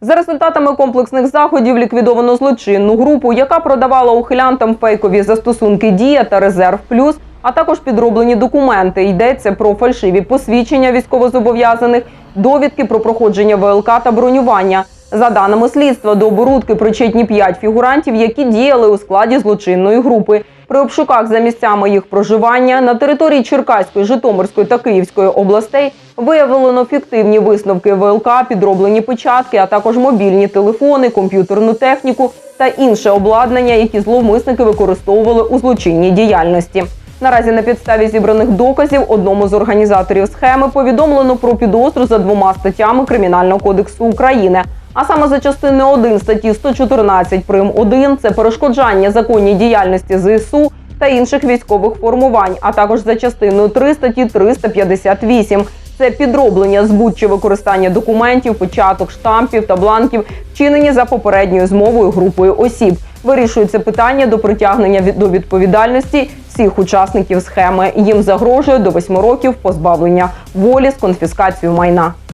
За результатами комплексних заходів ліквідовано злочинну групу, яка продавала ухилянтам фейкові застосунки Дія та Резерв Плюс, а також підроблені документи. Йдеться про фальшиві посвідчення військовозобов'язаних, довідки про проходження ВЛК та бронювання. За даними слідства, до оборудки причетні п'ять фігурантів, які діяли у складі злочинної групи. При обшуках за місцями їх проживання на території Черкаської, Житомирської та Київської областей виявлено фіктивні висновки ВЛК, підроблені печатки, а також мобільні телефони, комп'ютерну техніку та інше обладнання, які зловмисники використовували у злочинній діяльності. Наразі на підставі зібраних доказів одному з організаторів схеми повідомлено про підозру за двома статтями Кримінального кодексу України. А саме за частиною 1 статті 114 прим. 1 – це перешкоджання законній діяльності ЗСУ та інших військових формувань, а також за частиною 3 статті 358 – це підроблення, збут чи використання документів, початок, штампів та бланків, вчинені за попередньою змовою групою осіб. Вирішується питання до притягнення до відповідальності всіх учасників схеми. Їм загрожує до 8 років позбавлення волі з конфіскацією майна.